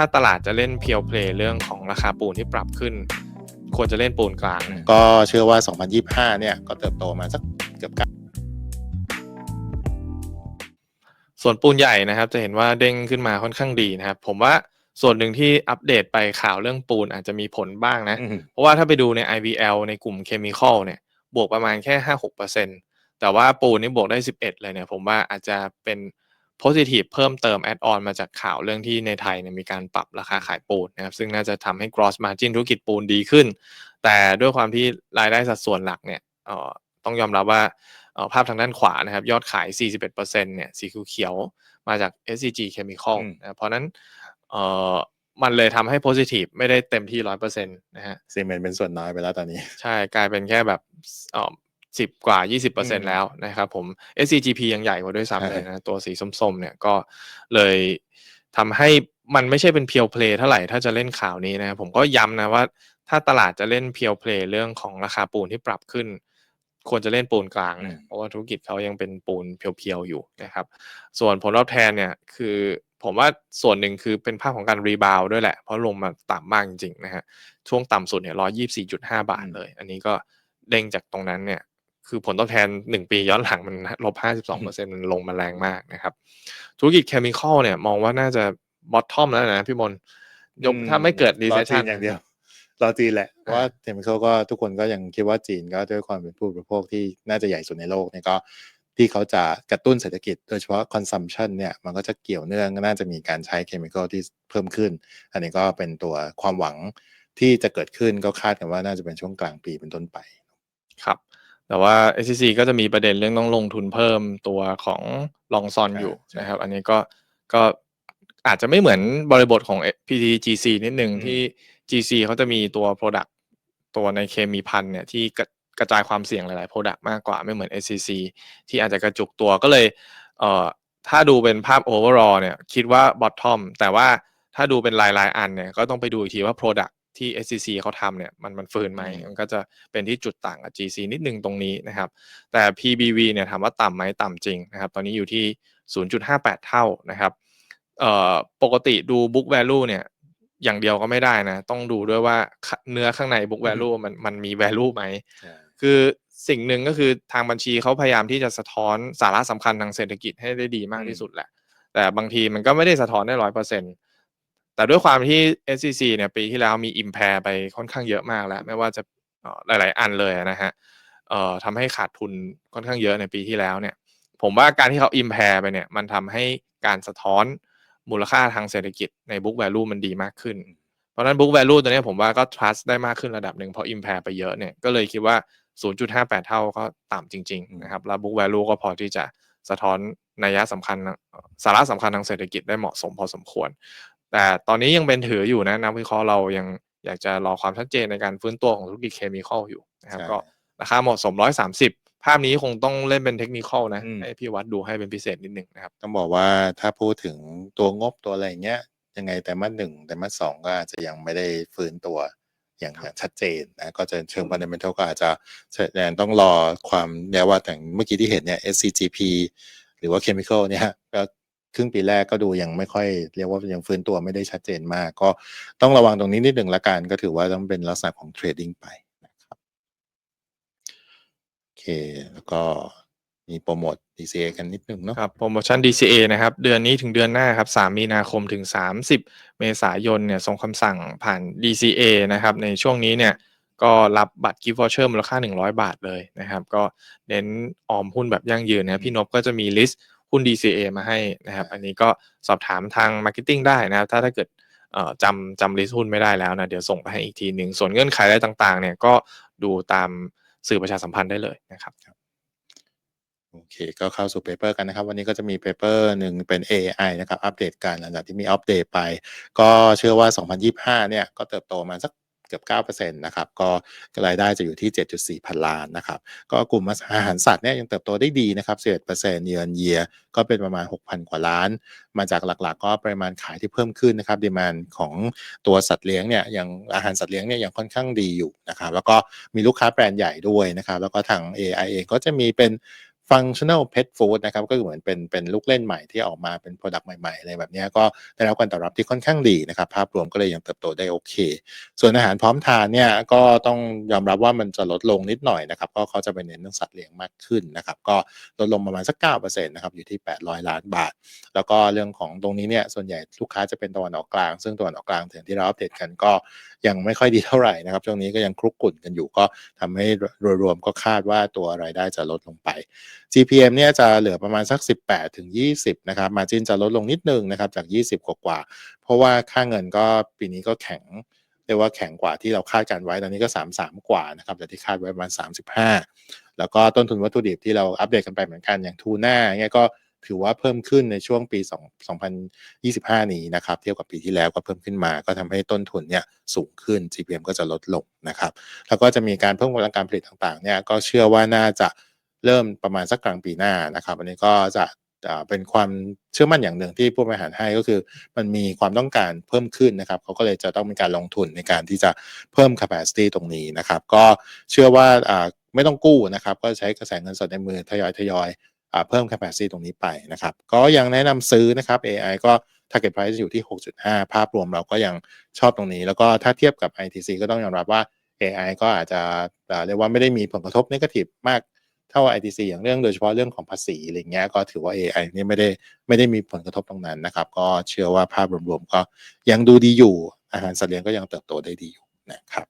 ถ้าตลาดจะเล่นเพียวเพลย์เรื่องของราคาปูนที่ปรับขึ้น ควรจะเล่นปูนกลางนะก็เชื่อว่า 2025 เนี่ย ก็เติบโตมาสักเกือบเก้าส่วนปูนใหญ่นะครับ จะเห็นว่าเด้งขึ้นมาค่อนข้างดีนะครับ ผมว่าส่วนหนึ่งที่อัปเดตไปข่าวเรื่องปูนอาจจะมีผลบ้างนะอืมเพราะว่าถ้าไปดูใน IVL ในกลุ่มเคมีคอลเนี่ยบวกประมาณแค่ 5-6%แต่ว่าปูนนี่บวกได้ 11 เลยเนี่ย ผมว่าอาจจะเป็น positive เพิ่มเติม add on มาจากข่าวเรื่องที่ในไทยเนี่ยมีการปรับราคาขายปูนนะครับซึ่งน่าจะทำให้ gross margin ธุรกิจปูนดีขึ้น แต่ด้วยความที่รายได้สัดส่วนหลักเนี่ยเอ่อต้องยอมรับว่าเอ่อภาพทางด้านขวานะครับยอดขาย 41%เนี่ยสีเขียวๆมาจาก SCG Chemical อืมนะเพราะฉะนั้นเอ่อมันเลยทำให้ positive ไม่ได้เต็มที่ 100%นะฮะซีเมนต์เป็นส่วนน้อยไปแล้วตอนนี้ ใช่กลายเป็นแค่แบบ เอ่อสิบกว่าอืม20%แล้วนะครับผม SCGP ยังใหญ่กว่าด้วยใช่ซ้ำเลยนะ ตัวสีส้มๆเนี่ยก็เลยทำให้มันไม่ใช่เป็นเพียวเพลย์เท่าไหร่ถ้าจะเล่นข่าวนี้นะครับผมก็ย้ำนะว่า ถ้าตลาดจะเล่นเพียวเพลย์เรื่องของราคาปูนที่ปรับขึ้น ควรจะเล่นปูนกลางนะเพราะว่าธุรกิจเขายังเป็นปูนเพียวๆอยู่นะครับ ส่วนผลตอบแทนเนี่ยคือผมว่าส่วนหนึ่งคือเป็นภาพของการรีบาวด้วยแหละ เพราะลงมาต่ำมากจริงๆนะฮะช่วงต่ำสุดเนี่ยร้อยี่สี่จุดห้าบาทเลย อันนี้ก็เด้งจากตรงนั้นเนี่ย คือผลตอบแทนหนึ่งปีย้อนหลังมันลบห้าสิบสองเปอร์เซ็นต์มันลงมาแรงมากนะครับ ธุรกิจเคมีคอลเนี่ยมองว่าน่าจะบอททอมแล้วนะพี่มนต์ยกถ้าไม่เกิดรีรเซอชจีชันนอย่างเดียวรอจีนแหละเพราะว่าเทมิคก็ทุกคนก็ยังคิดว่าจีนก็ด้วยความเป็นผู้บริโภคที่น่าจะใหญ่สุดในโลกเนี่ยก็ที่เขาจะกระตุ้นเศรษฐกิจโดยเฉพาะ consumption เนี่ยมันก็จะเกี่ยวเนื่องน่าจะมีการใช้เคมีคอลที่เพิ่มขึ้น อันนี้ก็เป็นตัวความหวังที่จะเกิดขึ้นก็คาดกันว่าน่าจะเป็นช่วงกลางปีเป็นต้นไปครับ แต่ว่า SCC ก็จะมีประเด็นเรื่องต้องลงทุนเพิ่มตัวของลองซอนใช่อยู่ใช่นะครับ อันนี้ก็ก็อาจจะไม่เหมือนบริบทของ PTGC นิดนึงอืมที่ GC เขาจะมีตัว Product ตัวในเคมีพันเนี่ยที่กระกระจายความเสี่ยงหลาย ๆ Product มากกว่าไม่เหมือน SCC ที่อาจจะกระจุกตัวก็เลยเอ่อถ้าดูเป็นภาพ overall เนี่ยคิดว่า bottom แต่ว่าถ้าดูเป็นรายรายๆอันเนี่ยก็ต้องไปดูอีกทีว่า Product ที่ SCC เขาทำเนี่ยมันมันฟื้นไหมอืมมันก็จะเป็นที่จุดต่างกับ GC นิดนึงตรงนี้นะครับแต่ PBV เนี่ยถามว่าต่ำไหมต่ำจริงนะครับตอนนี้อยู่ที่ 0.58 เท่านะครับเอ่อปกติดู book value เนี่ยอย่างเดียวก็ไม่ได้นะ ต้องดูด้วยว่าเนื้อข้างใน book value มันมันมี value ไหม คือสิ่งหนึ่งก็คือทางบัญชีเขาพยายามที่จะสะท้อนสาระสำคัญทางเศรษฐกิจให้ได้ดีมากที่สุดแหละ แต่บางทีมันก็ไม่ได้สะท้อนได้ร้อยเปอร์เซ็น แต่ด้วยความที่ SCC เนี่ยปีที่แล้วมี impair ไปค่อนข้างเยอะมากแล้ว ไม่ว่าจะหลาย ๆ อันเลยนะฮะเอ่อทำให้ขาดทุนค่อนข้างเยอะในปีที่แล้วเนี่ย ผมว่าการที่เขา impair ไปเนี่ยมันทำให้การสะท้อนมูลค่าทางเศรษฐกิจใน book value มันดีมากขึ้น เพราะฉะนั้น book value ตัวเนี้ยผมว่าก็ trust ได้มากขึ้นระดับหนึ่งเพราะ impair ไปเยอะเนี่ยก็เลยคิดว่า 0.58 เท่าก็ต่ำจริง ๆ นะครับ แล้ว book value ก็พอที่จะสะท้อนนัยสำคัญสาระสำคัญทางเศรษฐกิจได้เหมาะสมพอสมควร แต่ตอนนี้ยังเป็นถืออยู่นะนักวิเคราะห์เรายังอยากจะรอความชัดเจนในการฟื้นตัวของธุรกิจเคมีคอลอยู่นะครับใช่ก็ราคาเหมาะสม130ภาพนี้คงต้องเล่นเป็นเทคนิคอลนะอืมให้พี่วัดดูให้เป็นพิเศษนิดหนึ่งนะครับ ต้องบอกว่าถ้าพูดถึงตัวงบตัวอะไรอย่างเงี้ยยังไงแต่มาสหนึ่งแต่มาสสองก็อาจจะยังไม่ได้ฟื้นตัวอย่างอย่างชัดเจนนะก็จะเชิง fundamental ก็อาจจะแสดงต้องรอความแนวว่าแต่างเมื่อกี้ที่เห็นเนี่ย SCGP หรือว่า chemical เนี่ยก็ค รึ่งปีแรกก็ดูยังไม่ค่อยเรียกว่ายังฟื้นตัวไม่ได้ชัดเจนมาก ก็ต้องระวังตรงนี้นิดหนึ่งละกันก็ถือว่าต้องเป็นลักษณะของ trading ไปนะครับโอเคแล้วก็มีโปรโมท DCA กันนิดนึงเนาะครับโปรโมชั่น DCA นะครับ เดือนนี้ถึงเดือนหน้าครับ 3 มีนาคมถึง 30 เมษายนเนี่ยส่งคำสั่งผ่าน DCA นะครับ ในช่วงนี้เนี่ยก็รับบัตรกิฟต์วอเชอร์มูลค่า 100 บาทเลยนะครับ ก็เน้นออมหุ้นแบบยั่งยืนนะพี่นพก็จะมีลิสต์ หุ้น DCA มาให้นะครับ อันนี้ก็สอบถามทาง Marketing ได้นะครับ ถ้าถ้าเกิดเอ่อจำจำลิสต์หุ้นไม่ได้แล้วนะเดี๋ยวส่งไปให้อีกทีหนึ่งส่วนเงื่อนไขอะไรต่างๆ เนี่ยก็ดูตามสื่อประชาสัมพันธ์ได้เลยนะครับโอเค ก็เข้าสู่เปเปอร์กันนะครับ วันนี้ก็จะมีเปเปอร์หนึ่งเป็น AI นะครับ อัปเดตกันหลังจากที่มีอัปเดตไป ก็เชื่อว่า 2025 เนี่ย ก็เติบโตมาสัก เกือบ9%นะครับก็รายได้จะอยู่ที่ 7.4 พันล้านนะครับก็กลุ่มอาหารสัตว์เนี่ยยังเติบโตได้ดีนะครับ11% year on year ก็เป็นประมาณ 6,000 กว่าล้าน มาจากหลักๆ ก็ปริมาณขายที่เพิ่มขึ้นนะครับดีมานของตัวสัตว์เลี้ยงเนี่ยยังอาหารสัตว์เลี้ยงเนี่ยยังค่อนข้างดีอยู่นะครับแล้วก็มีลูกค้าแบรนด์ใหญ่ด้วยนะครับแล้วก็ทาง AI เองก็จะมีเป็น functional pet food นะครับก็คือเหมือนเป็นเป็นลูกเล่นใหม่ที่ออกมาเป็น product ใหม่ๆอะไรแบบนี้ก็ได้รับการตอบรับที่ค่อนข้างดีนะครับภาพรวมก็เลยยังเติบโตได้โอเค ส่วนอาหารพร้อมทานเนี่ยก็ต้องยอมรับว่ามันจะลดลงนิดหน่อยนะครับก็เขาจะไปเน้นเรื่องสัตว์เลี้ยงมากขึ้นนะครับก็ลดลงประมาณสัก9%นะครับอยู่ที่ 800 ล้านบาท แล้วก็เรื่องของตรงนี้เนี่ยส่วนใหญ่ลูกค้าจะเป็นตะวันออกกลาง ซึ่งตะวันออกกลางถึงที่เราอัปเดตกันก็ยังไม่ค่อยดีเท่าไหร่นะครับช่วงนี้ก็ยังคลุกกลุ่นกันอยู่ก็ทำให้รวมๆก็คาดว่าตัวรายได้จะลดลงไป GPM เนี่ยจะเหลือประมาณสัก 18ถึง20นะครับ margin จะลดลงนิดนึงนะครับจาก 20 กว่าๆเพราะว่าค่าเงินก็ปีนี้ก็แข็งเรียกว่าแข็งกว่าที่เราคาดการไว้ตอนนี้ก็ 33 กว่านะครับแต่ที่คาดไว้ประมาณ 35 แล้วก็ต้นทุนวัตถุดิบที่เราอัปเดตกันไปเหมือนกันอย่างทูน่าเนี่ยก็ ถือว่าเพิ่มขึ้นในช่วงปี2 2025 นี้นะครับเทียบกับปีที่แล้วก็เพิ่มขึ้นมา ก็ทำให้ต้นทุนเนี่ยสูงขึ้น GPM ก็จะลดลงนะครับ แล้วก็จะมีการเพิ่มกำลังการผลิตต่างๆเนี่ยก็เชื่อว่าน่าจะเริ่มประมาณสักกลางปีหน้านะครับ อันนี้ก็จะเป็นความเชื่อมั่นอย่างหนึ่งที่ผู้บริหารให้ก็คือมันมีความต้องการเพิ่มขึ้นนะครับเขาก็เลยจะต้องมีการลงทุนในการที่จะเพิ่ม capacity ตรงนี้นะครับ ก็เชื่อว่าไม่ต้องกู้นะครับ ก็ใช้กระแสเงินสดในมือทยอยทยอย เพิ่ม capacity ตรงนี้ไปนะครับ ก็ยังแนะนำซื้อนะครับ AI ก็ target price อยู่ที่ 6.5 ภาพรวมเราก็ยังชอบตรงนี้ แล้วก็ถ้าเทียบกับ ITC ก็ต้องยอมรับว่า AI ก็อาจจะเรียกว่าไม่ได้มีผลกระทบ negative มากเท่า ITC อย่างเรื่องโดยเฉพาะเรื่องของภาษีอะไรเงี้ยก็ถือว่า AI นี่ไม่ได้ไม่ได้มีผลกระทบตรงนั้นนะครับ ก็เชื่อว่าภาพรวมๆก็ยังดูดีอยู่อาหารสัตว์เลี้ยงก็ยังเติบโตได้ดีอยู่นะครับ